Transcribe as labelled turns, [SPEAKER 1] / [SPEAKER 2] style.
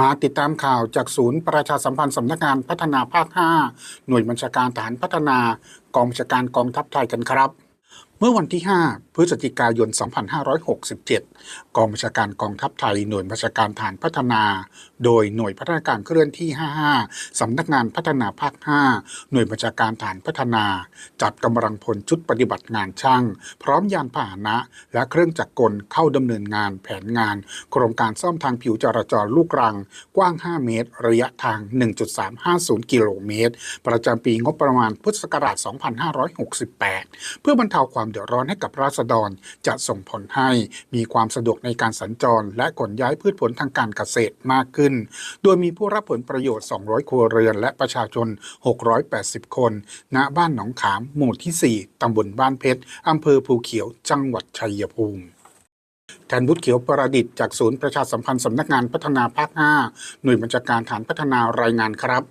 [SPEAKER 1] มาติดตามข่าวจากศูนย์ประชาสัมพันธ์สำนักงานพัฒนาภาค 5 หน่วยบัญชาการฐานพัฒนากองบัญชาการกองทัพไทยกันครับ เมื่อวันที่ 5 พฤศจิกายน 2567 กองบัญชาการกองทัพไทยหน่วยบัญชาการฐานพัฒนา โดยหน่วยพัฒนาการเคลื่อนที่ 55 สำนักงานพัฒนาภาค 5 หน่วยบัญชาการฐานพัฒนา จัดกำลังพลชุดปฏิบัติงานช่าง พร้อมยานพาหนะ และเครื่องจักรกลเข้าดำเนินงานแผนงาน โครงการซ่อมทางผิวจราจรลูกรัง กว้าง 5 เมตร ระยะทาง 1.350 กิโลเมตร ประจำปีงบประมาณพุทธศักราช 2568 เพื่อบรรเทาความเดือดร้อนให้กับราษฎร จะส่งผลให้มีความสะดวกในการสัญจร และขนย้ายพืชผลทางการเกษตรมากขึ้น โดยมีผู้รับผลประโยชน์ 200 ครัวเรือน และประชาชน 680 คน ณ บ้านหนองขาม หมู่ที่ 4 ตำบลบ้านเพชร อำเภอภูเขียว จังหวัดชัยภูมิแทนบุตรเขียวประดิษฐ์จากศูนย์ประชาสัมพันธ์สำนักงานพัฒนาภาค 5 หน่วยบัญชาการฐานพัฒนารายงานครับ